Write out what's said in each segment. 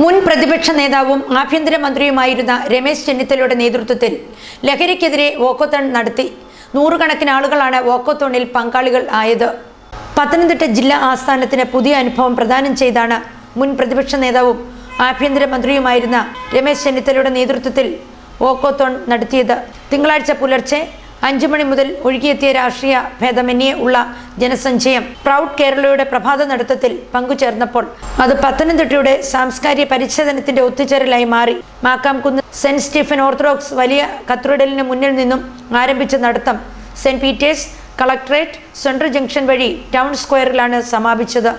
മുൻ പ്രതിപക്ഷ നേതാവും ആഭ്യന്തരമന്ത്രിയുമായിരുന്ന രമേശ് ചെന്നിത്തലയുടെ നേതൃത്വത്തിൽ ലഹരിക്കെതിരെ വോക്കത്തോൺ നടത്തി. നൂറുകണക്കിന് ആളുകളാണ് വോക്കത്തോണിൽ പങ്കാളികൾ ആയത്. പത്തനംതിട്ട ജില്ലാ ആസ്ഥാനത്തിന് പുതിയ അനുഭവം പ്രദാനം ചെയ്താണ് മുൻ പ്രതിപക്ഷ നേതാവും ആഭ്യന്തരമന്ത്രിയുമായിരുന്ന രമേശ് ചെന്നിത്തലയുടെ നേതൃത്വത്തിൽ വോക്കത്തോൺ നടത്തിയത്. തിങ്കളാഴ്ച പുലർച്ചെ അഞ്ചു മണി മുതൽ ഒഴുകിയെത്തിയ രാഷ്ട്രീയ ഭേദമന്യേ ഉള്ള ജനസഞ്ചയം പ്രൗഡ് കേരളയുടെ പ്രഭാത നടത്തത്തിൽ പങ്കുചേർന്നപ്പോൾ അത് പത്തനംതിട്ടയുടെ സാംസ്കാരിക പരിച്ഛേദനത്തിന്റെ ഒത്തുചേരലായി മാറി. മാക്കാംകുന്ന് സെന്റ് സ്റ്റീഫൻ ഓർത്തഡോക്സ് വലിയ കത്തീഡ്രലിന് മുന്നിൽ നിന്നും ആരംഭിച്ച നടത്തം saint Peter's collectorate central junction വഴി ടൗൺ സ്ക്വയറിലാണ് സമാപിച്ചത്.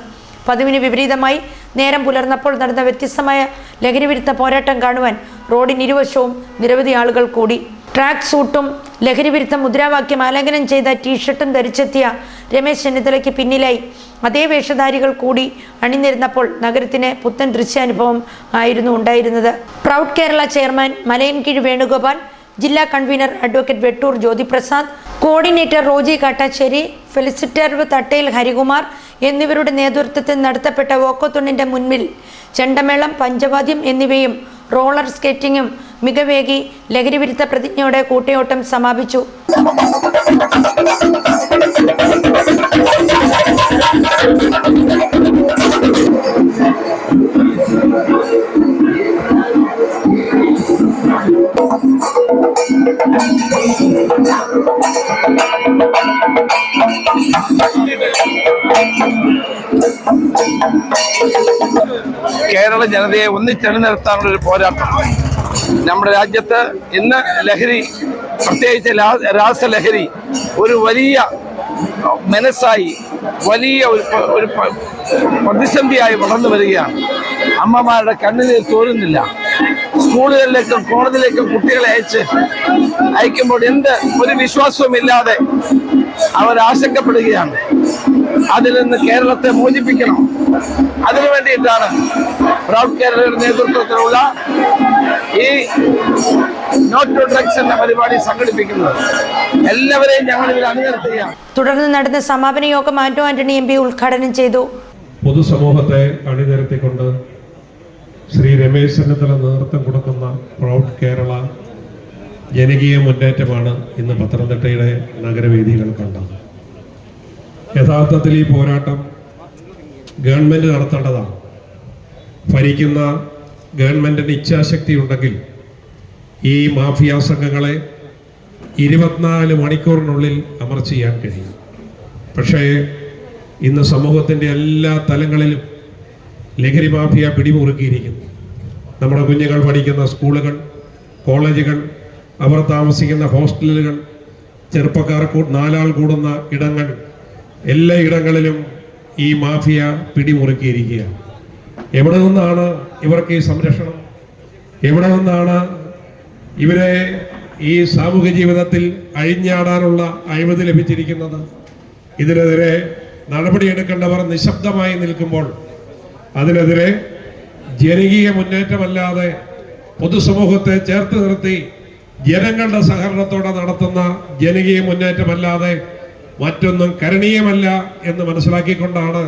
പതിവിന് വിപരീതമായി നേരം പുലർന്നപ്പോൾ നടന്ന വ്യത്യസ്തമായ ലഹരിവിരുദ്ധ പോരാട്ടം കാണുവാൻ റോഡിനിരുവശവും നിരവധി ആളുകൾ കൂടി. ട്രാക്ക് സൂട്ടും ലഹരിവിരുദ്ധ മുദ്രാവാക്യം ആലേഖനം ചെയ്ത ടീഷർട്ടും ധരിച്ചെത്തിയ രമേശ് ചെന്നിത്തലയ്ക്ക് പിന്നിലായി. അതേ വേഷധാരികൾ കൂടി അണിനിരുന്നപ്പോൾ നഗരത്തിന് പുത്തൻ ദൃശ്യാനുഭവം ആയിരുന്നു ഉണ്ടായിരുന്നത്. പ്രൗഡ് കേരള ചെയർമാൻ മലയൻകീഴ് വേണുഗോപാൽ ജില്ലാ convener advocate Vettoor Jyothiprasad coordinator Roji Kattassery felicitator Thattayil Harikumar എന്നിവരുടെ നേതൃത്വത്തിൽ നടത്തപ്പെട്ട വോക്കത്തോണിന്റെ മുൻപിൽ ചെണ്ടമേളം പഞ്ചവാദ്യം എന്നിവയും റോളർ സ്കേറ്റിംഗും മികവേകി ലഹരിവിരുദ്ധ പ്രതിജ്ഞയോടെ കൂട്ടയോട്ടം സമാപിച്ചു. കേരള ജനതയെ ഒന്നിച്ചണി നിർത്താനുള്ള ഒരു പോരാട്ടം. നമ്മുടെ രാജ്യത്ത് ഇന്ന് ലഹരി പ്രത്യേകിച്ച് രാസലഹരി ഒരു വലിയ മനസ്സായി വലിയ ഒരു ഒരു പ്രതിസന്ധിയായി വളർന്നു വരികയാണ്. അമ്മമാരുടെ കണ്ണുനീർ തോരുന്നില്ല. സ്കൂളുകളിലേക്കും കോളേജിലേക്കും കുട്ടികളെ അയച്ച് അയക്കുമ്പോൾ എന്ത് ഒരു വിശ്വാസവും ഇല്ലാതെ അവർ ആശങ്കപ്പെടുകയാണ്. അതിൽ നിന്ന് കേരളത്തെ മോചിപ്പിക്കണം. അതിനു വേണ്ടിയിട്ടാണ് പ്രൗഡ് കേരളയുടെ നേതൃത്വത്തിലുള്ള ഈ നോട്ട് ടു ഡ്രഗ്സ് എന്ന പരിപാടി സംഘടിപ്പിക്കുന്നത്. എല്ലാവരെയും ഞങ്ങൾ ഇതിൽ അണിനിർത്തുകയാണ് തുടർന്ന് നടന്ന സമാപന യോഗം ആന്റോ ആന്റണി എം പി ഉദ്ഘാടനം ചെയ്തു. പൊതുസമൂഹത്തെ അണിനിരത്തിക്കൊണ്ട് ശ്രീ രമേശ് ചെന്നിത്തല നേതൃത്വം കൊടുക്കുന്ന പ്രൗഡ് കേരള ജനകീയ മുന്നേറ്റമാണ് ഇന്ന് പത്തനംതിട്ടയുടെ നഗരവേദികൾ കണ്ടത്. യഥാർത്ഥത്തിൽ ഈ പോരാട്ടം ഗവൺമെന്റ് നടത്തേണ്ടതാണ്. ഭരിക്കുന്ന ഗവൺമെന്റിന് ഇച്ഛാശക്തി ഉണ്ടെങ്കിൽ ഈ മാഫിയ സംഘങ്ങളെ ഇരുപത്തിനാല് മണിക്കൂറിനുള്ളിൽ അമർ ചെയ്യാൻ കഴിയും. പക്ഷേ ഇന്ന് സമൂഹത്തിന്റെ എല്ലാ തലങ്ങളിലും ലഹരി മാഫിയ പിടിമുറുക്കിയിരിക്കുന്നു. നമ്മുടെ കുഞ്ഞുങ്ങൾ പഠിക്കുന്ന സ്കൂളുകൾ കോളേജുകൾ അവർ താമസിക്കുന്ന ഹോസ്റ്റലുകൾ ചെറുപ്പക്കാർ നാലാൾ കൂടുന്ന ഇടങ്ങൾ എല്ലാ ഇടങ്ങളിലും ഈ മാഫിയ പിടിമുറുക്കിയിരിക്കുക എവിടെ നിന്നാണ് ഇവർക്ക് ഈ സംരക്ഷണം? എവിടെ നിന്നാണ് ഇവരെ ഈ സാമൂഹ്യ ജീവിതത്തിൽ അഴിഞ്ഞാടാനുള്ള അഴിമതി ലഭിച്ചിരിക്കുന്നത്? ഇതിനെതിരെ നടപടിയെടുക്കേണ്ടവർ നിശബ്ദമായി നിൽക്കുമ്പോൾ അതിനെതിരെ ജനകീയ മുന്നേറ്റമല്ലാതെ പൊതുസമൂഹത്തെ ചേർത്ത് നിർത്തി ജനങ്ങളുടെ സഹകരണത്തോടെ നടത്തുന്ന ജനകീയ മുന്നേറ്റമല്ലാതെ മറ്റൊന്നും കരണീയമല്ല എന്ന് മനസ്സിലാക്കിക്കൊണ്ടാണ്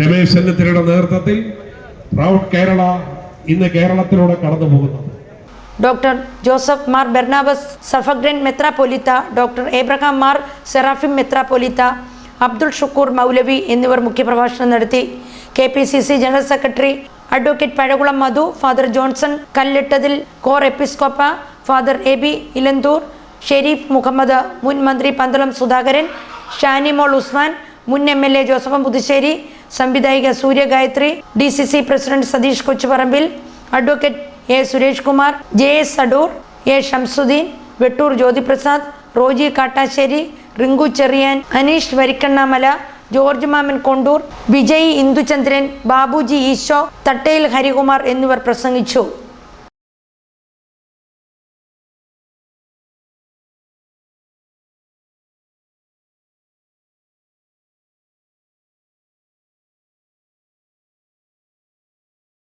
രമേശ് ചെന്നിത്തലയുടെ നേതൃത്വത്തിൽ പ്രൗഡ് കേരള ഇന്ന് കേരളത്തിലൂടെ കടന്നു പോകുന്നത്. Doctor Joseph Mar Barnabas suffragan മെത്രാപൊലിത്ത doctor Abraham Mar Seraphim മെത്രാപൊലിത്ത അബ്ദുൾ ഷുക്കൂർ മൗലവി എന്നിവർ മുഖ്യപ്രഭാഷണം നടത്തി. K P C C general secretary advocate Pazhakulam Madhu father Johnson Kallittathil Cor Episcopa father A B Elanthoor Shareef Muhammad മുൻ മന്ത്രി പന്തളം സുധാകരൻ ഷാനിമോൾ ഉസ്മാൻ മുൻ M L A Joseph Puthussery സംവിധായിക Surya Gayathri D C C president Satheesh Kochuparambil advocate A Suresh Kumar J S Adoor A Shamsuddin Vettoor Jyothiprasad Roji Kattassery Rinku Cherian Aneesh Varikkannamala George Mammen Kondoor Vijay Induchandran Babuji Eesho Thattayil Harikumar എന്നിവർ പ്രസംഗിച്ചു.